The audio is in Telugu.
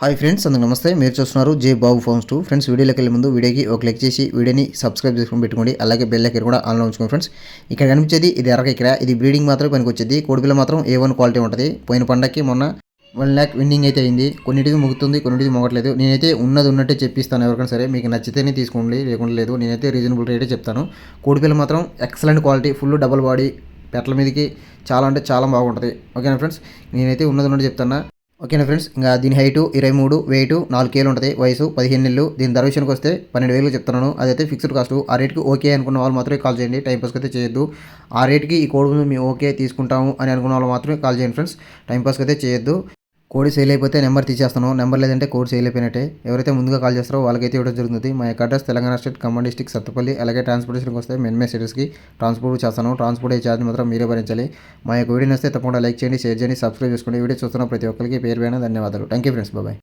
హాయ్ ఫ్రెండ్స్ అందుకు నమస్తే. మీరు చూస్తున్నారు J Babu phones two. Friends వీడియోలోకి వెళ్ళే ముందు వీడియోకి ఒక లైక్ చేసి వీడియోని సబ్స్క్రైబ్ చేసుకొని పెట్టుకోండి. అలాగే బెల్ ఐకన్ కూడా ఆన్లో ఉంచుకోండి ఫ్రెండ్స్. ఇక్కడ కనిపించేది ఇది ఎరక ఇక్కడ ఇది బ్రీడింగ్ మాత్రం పనికి వచ్చేది కోడిపిల్ల మాత్రం ఏ వన్ క్వాలిటీ ఉంటుంది. పోయిన పండక్కి మొన్న వన్ ల్యాక్ విన్నింగ్ అయితే అయింది. కొన్నిటికి ముగుతుంది కొన్నిటికి మొగట్లేదు. నేనైతే ఉన్నది ఉన్నట్టే చెప్పిస్తాను ఎవరికైనా సరే. మీకు నచ్చితేనే తీసుకోండి లేకుండా లేదు. నేనైతే రీజనబుల్ రేటే చెప్తాను. కోడిపిల్ల మాత్రం excellent quality full double body పెట్టల మీదకి చాలా అంటే చాలా బాగుంటుంది. ఓకేనా ఫ్రెండ్స్? నేనైతే ఉన్నది ఉన్నట్టు చెప్తాను ఓకేనా ఫ్రెండ్స్? ఇంకా దీని హైటు ఇరవై మూడు వెయిట్ నాలుగు కేలు ఉంటుంది. వయసు పదిహేను నెలలు. దీని ధర విషయానికి వస్తే పన్నెండు వేలు చెప్తున్నాను. అదైతే ఫిక్స్డ్ కాస్ట్. ఆ రేట్కి ఓకే అనుకున్న వాళ్ళు మాత్రమే కాల్ చేయండి. టైం పాస్కి అయితే చేయొద్దు. ఆ రేట్కి ఈ కోడ్ మేము ఓకే తీసుకుంటాము అని అనుకున్న వాళ్ళు మాత్రమే కాల్ చేయండి ఫ్రెండ్స్. టైం పాస్కి అయితే చేయొద్దు. కోడి సేల్ అయిపోతే నెంబర్ తీసేస్తాను నెంబర్ లేదంటే కోడ్ సేల్ అయిపోయినట్టే ఎవరైతే ముందుగా కాల్ చేస్తారో వాళ్ళకైతే ఇవ్వడం జరుగుతుంది మా యొక్క address Telangana state Khammam district Sathupalli అలాగే ట్రాన్స్పోర్టేషన్కి వస్తే మెన్మే సిటీస్కి ట్రాన్స్పోర్ట్ చేస్తాను ట్రాన్స్పోర్ట్ అయ్యే ఛార్జ్ మాత్రం మీరే భరించాలి మా యొక్క వీడియో వస్తే తప్పకుండా లైక్ చేయండి షేర్ చేయండి సబ్స్క్రైబ్ చేసుకోండి వీడియో చూస్తున్న ప్రతి ఒక్కరికి పేరు పైన ధన్యవాదాలు థ్యాంక్ యూ ఫ్రెండ్స్ బాయ్